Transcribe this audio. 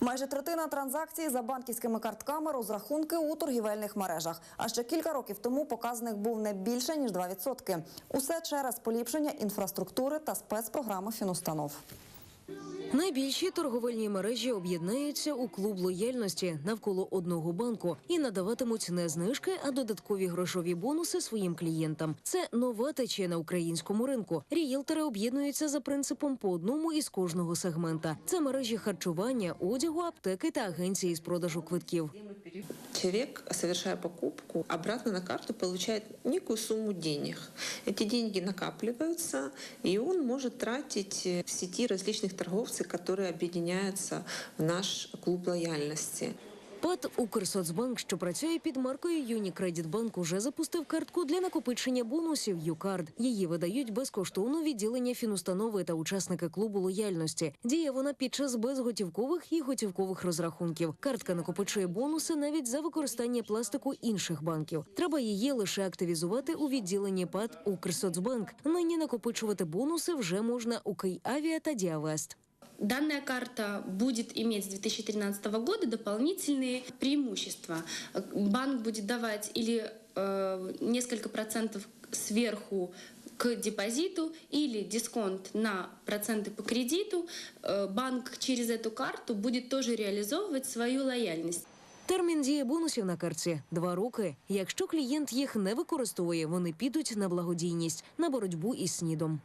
Майже третина транзакцій за банківськими картками розрахунки у торгівельних мережах. А ще кілька років тому показник був не більше ніж 2%. Усе через поліпшення інфраструктури та спецпрограми фінустанов. Найбільші торговельні мережі об'єднаються у клуб лояльності навколо одного банку і надаватимуть не знижки, а додаткові грошові бонуси своїм клієнтам. Це нова течія на українському ринку. Рієлтори об'єднуються за принципом по одному із кожного сегмента. Це мережі харчування, одягу, аптеки та агенції з продажу квитків. Человек, совершая покупку, обратно на карту получает некую сумму денег. Эти деньги накапливаются, и он может тратить э, в сети различных торговцев, которые объединяются в наш клуб лояльности. ПАТ «Укрсоцбанк», що працює під маркою «Юнікредитбанк», уже запустив картку для накопичення бонусів «Юкард». Її видають безкоштовно відділення фінустанови та учасники клубу лояльності. Діє вона під час безготівкових і готівкових розрахунків. Картка накопичує бонуси навіть за використання пластику інших банків. Треба її лише активізувати у відділенні ПАТ «Укрсоцбанк». Нині накопичувати бонуси вже можна у Київавіа та Діавест. Данная карта будет иметь с 2013 года дополнительные преимущества. Э, Банк будет давать или э, несколько процентов сверху к депозиту или дисконт на проценты по кредиту. Э, банк через эту карту будет тоже реализовывать свою лояльность. Термін дії бонусів на картці два роки. Якщо клієнт їх не використовує, вони підуть на благодійність на боротьбу із снідом.